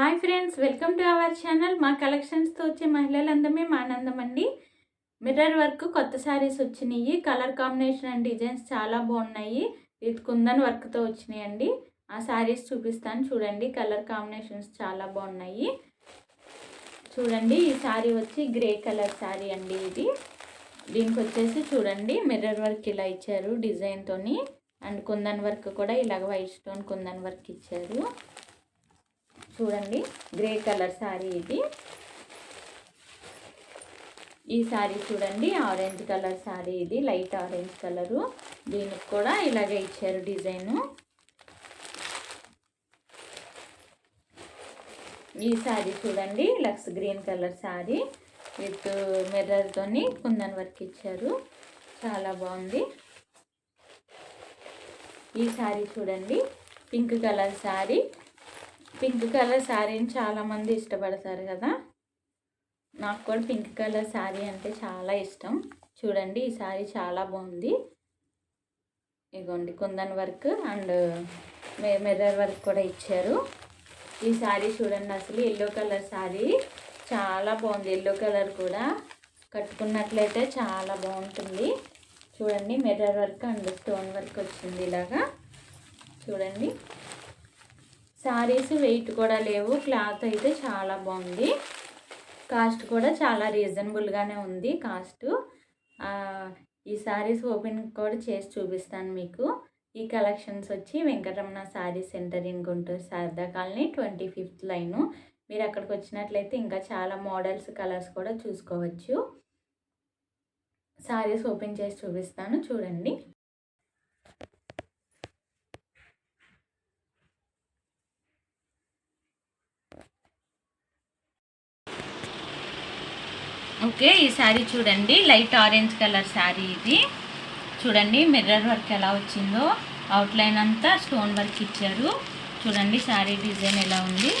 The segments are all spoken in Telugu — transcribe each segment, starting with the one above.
Hi friends welcome to our channel. మా కలెక్షన్స్తో వచ్చే మహిళలందమే మా ఆనందం అండి. మిర్రర్ వర్క్ కొత్త శారీస్ వచ్చినాయి. కలర్ కాంబినేషన్ అండ్ డిజైన్స్ చాలా బాగున్నాయి. విత్ కుందన్ వర్క్తో వచ్చినాయండి ఆ శారీస్ చూపిస్తాను. చూడండి కలర్ కాంబినేషన్స్ చాలా బాగున్నాయి. చూడండి ఈ శారీ వచ్చి గ్రే కలర్ శారీ అండి ఇది. దీనికి వచ్చేసి చూడండి మిర్రర్ వర్క్ ఇలా ఇచ్చారు డిజైన్తోని అండ్ కుందన్ వర్క్ కూడా ఇలాగ వైట్ స్టోన్ కుందన్ వర్క్ ఇచ్చారు. చూడండి గ్రే కలర్ శారీ ఇది. ఈ శారీ చూడండి ఆరెంజ్ కలర్ శారీ ఇది లైట్ ఆరెంజ్ కలరు. దీనికి కూడా ఇలాగే ఇచ్చారు డిజైను. ఈ శారీ చూడండి లక్స్ గ్రీన్ కలర్ శారీ విత్ మిర్రర్తోని కుందన్ వర్క్ ఇచ్చారు. చాలా బాగుంది. ఈ శారీ చూడండి pink colour sari pink colour శారీని చాలామంది ఇష్టపడతారు కదా. నాకు కూడా పింక్ కలర్ శారీ అంటే చాలా ఇష్టం. చూడండి ఈ శారీ చాలా బాగుంది. ఇగోండి కుందన్ వర్క్ అండ్ మెదర్ వర్క్ కూడా ఇచ్చారు. ఈ శారీ చూడండి అసలు ఎల్లో కలర్ శారీ. చాలా బాగుంది ఎల్లో కలర్ కూడా. కట్టుకున్నట్లయితే చాలా బాగుంటుంది. చూడండి mirror work and stone work వచ్చింది ఇలాగా. చూడండి. శారీస్ వెయిట్ కూడా లేవు. క్లాత్ అయితే చాలా బాగుంది. కాస్ట్ కూడా చాలా రీజనబుల్గానే ఉంది కాస్ట్. ఈ శారీస్ ఓపెన్ కూడా చేసి చూపిస్తాను మీకు. ఈ కలెక్షన్స్ వచ్చి Venkataramana sari centre in Guntur Sharada colony twenty fifth line. మీరు అక్కడికి వచ్చినట్లయితే ఇంకా చాలా మోడల్స్ కలర్స్ కూడా చూసుకోవచ్చు. శారీస్ ఓపెన్ చేసి చూపిస్తాను. చూడండి. ఓకే ఈ శారీ చూడండి. లైట్ ఆరెంజ్ కలర్ శారీ ఇది. చూడండి మిర్రర్ వర్క్ ఎలా వచ్చిందో. అవుట్లైన్ అంతా స్టోన్ వర్క్ ఇచ్చారు. చూడండి శారీ డిజైన్ ఎలా ఉంది.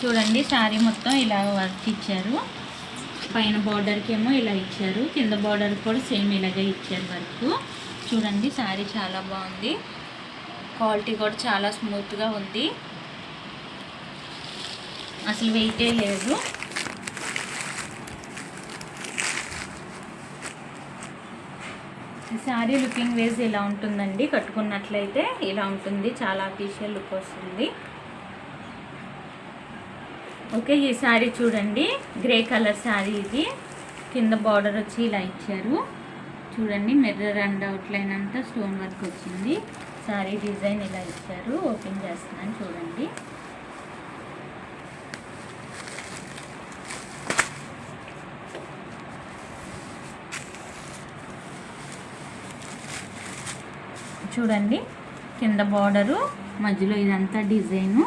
చూడండి శారీ మొత్తం ఇలా వర్క్ ఇచ్చారు. పైన బార్డర్కి ఏమో ఇలా ఇచ్చారు. కింద బార్డర్ కూడా సేమ్ ఇలాగే ఇచ్చారు వర్క్. చూడండి శారీ చాలా బాగుంది. క్వాలిటీ కూడా చాలా స్మూత్గా ఉంది. అసలు వెయిటే లేదు. శారీ లుకింగ్ వేస్ ఇలా ఉంటుందండి కట్టుకున్నట్లయితే ఇలా ఉంటుంది చాలా అఫీషియల్ లుక్ వస్తుంది. ఓకే ఈ శారీ చూడండి గ్రే కలర్ శారీ ఇది. కింద బార్డర్ వచ్చి ఇలా ఇచ్చారు. చూడండి మిర్రర్ అండ్ అవుట్లైన్ అంతా స్టోన్ వర్క్ వచ్చింది. శారీ డిజైన్ ఇలా ఇచ్చారు. ఓపెన్ చేస్తున్నాను చూడండి. చూడండి. కింద బార్డరు మధ్యలో ఇదంతా డిజైను.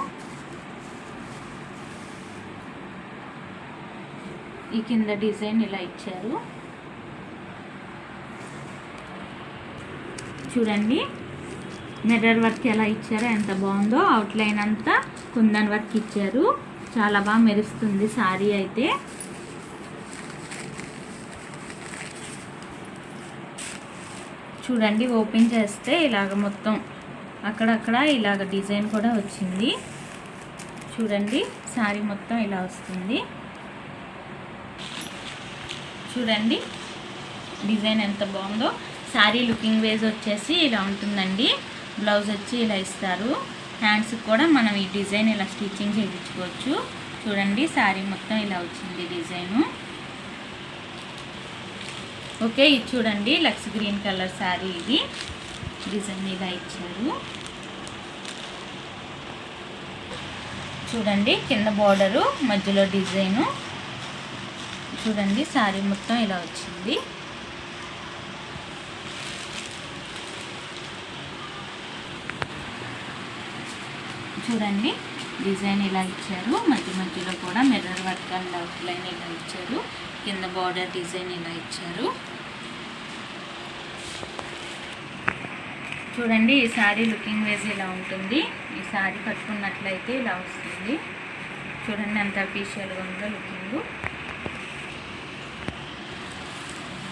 ఈ కింద డిజైన్ ఇలా ఇచ్చారు. చూడండి. మిర్రర్ వర్క్ ఎలా ఇచ్చారో ఎంత బాగుందో. అవుట్లైన్ అంతా కుందన్ వర్క్ ఇచ్చారు. చాలా బాగా మెరుస్తుంది శారీ అయితే. చూడండి ఓపెన్ చేస్తే ఇలాగ మొత్తం అక్కడక్కడ ఇలాగ డిజైన్ కూడా వచ్చింది. చూడండి శారీ మొత్తం ఇలా వస్తుంది. చూడండి డిజైన్ ఎంత బాగుందో. శారీ లుకింగ్ వేజ్ వచ్చేసి ఇలా ఉంటుందండి. బ్లౌజ్ వచ్చి ఇలా ఇస్తారు. హ్యాండ్స్కి కూడా మనం ఈ డిజైన్ ఇలా స్టిచ్చింగ్ చేయించుకోవచ్చు. చూడండి శారీ మొత్తం ఇలా వచ్చింది డిజైను. ఓకే ఇది చూడండి. లక్స్ గ్రీన్ కలర్ శారీ ఇది. డిజైన్ ఇలా ఇచ్చారు. చూడండి కింద బార్డరు మధ్యలో డిజైను. చూడండి శారీ మొత్తం ఇలా వచ్చింది. చూడండి. డిజైన్ ఇలా ఇచ్చారు. మధ్య మధ్యలో కూడా మిర్రర్ వర్క్ అండ్ అవుట్లైన్ ఇలా ఇచ్చారు. కింద బార్డర్ డిజైన్ ఇలా ఇచ్చారు. చూడండి ఈ శారీ లుకింగ్ వేజ్ ఇలా ఉంటుంది. ఈ శారీ కట్టుకున్నట్లయితే ఇలా వస్తుంది. చూడండి ఎంత అఫీషియల్గా ఉందో లుకింగ్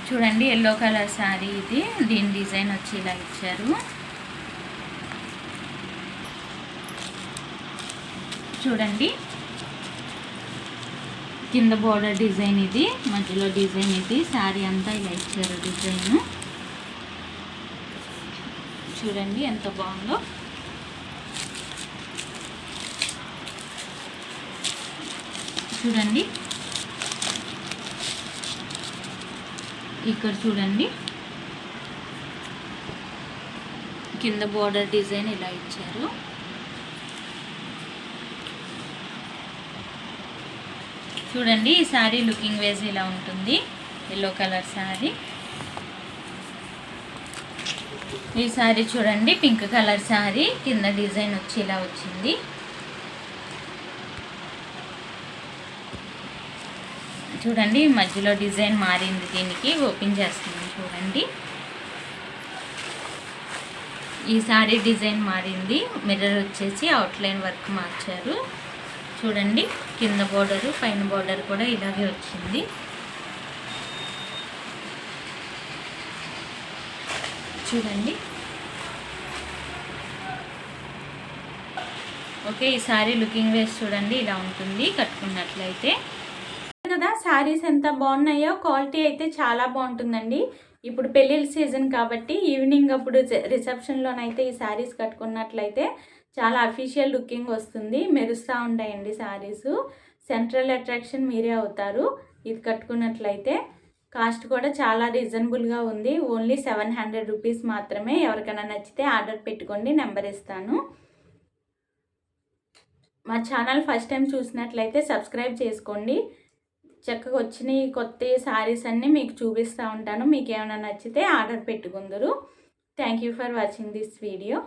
చూడండి ఎల్లో కలర్ శారీ ఇది. దీని డిజైన్ వచ్చి ఇలా ఇచ్చారు. చూడండి. కింద బోర్డర్ డిజైన్ ఇది మధ్యలో డిజైన్ ఇది శారీ అంతా ఇలా ఇచ్చారు డిజైన్ చూడండి ఎంత బాగుందో. చూడండి. ఇక్కడ చూడండి. కింద బోర్డర్ డిజైన్ ఇలా ఇచ్చారు. చూడండి ఈ శారీ లుకింగ్ వేజ్ ఇలా ఉంటుంది. Yellow colour sari. ఈ శారీ చూడండి పింక్ కలర్ శారీ. కింద డిజైన్ వచ్చి ఇలా వచ్చింది. చూడండి మధ్యలో డిజైన్ మారింది దీనికి. ఓపెన్ చేస్తుంది చూడండి. ఈ శారీ డిజైన్ మారింది. మిర్రర్ వచ్చేసి అవుట్లైన్ వర్క్ మార్చారు. చూడండి కింద బోర్డరు పైన బోర్డర్ కూడా ఇలాగే వచ్చింది. చూడండి. ఓకే ఈ శారీ లుకింగ్ వేస్ చూడండి ఇలా ఉంటుంది కట్టుకున్నట్లయితే. కదా శారీస్ ఎంత బాగున్నాయో క్వాలిటీ అయితే చాలా బాగుంటుందండి. ఇప్పుడు పెళ్ళిళ్ళ సీజన్ కాబట్టి ఈవినింగ్ అప్పుడు రిసెప్షన్లోనైతే ఈ శారీస్ కట్టుకున్నట్లయితే చాలా అఫీషియల్ లుకింగ్ వస్తుంది. మెరుస్తూ ఉంటాయండి శారీస్ సెంట్రల్ అట్రాక్షన్ మీరే అవుతారు. ఇది కట్టుకున్నట్లయితే కాస్ట్ కూడా చాలా రీజనబుల్గా ఉంది. ఓన్లీ సెవెన్ హండ్రెడ్ రూపీస్ మాత్రమే. ఎవరికైనా నచ్చితే ఆర్డర్ పెట్టుకోండి నెంబర్ ఇస్తాను. మా ఛానల్ ఫస్ట్ టైం చూసినట్లయితే సబ్స్క్రైబ్ చేసుకోండి. చక్కగా వచ్చిన ఈ కొత్త శారీస్ అన్నీ మీకు చూపిస్తూ ఉంటాను. మీకు ఏమైనా నచ్చితే order పెట్టుకుందరు. Thank you for watching this video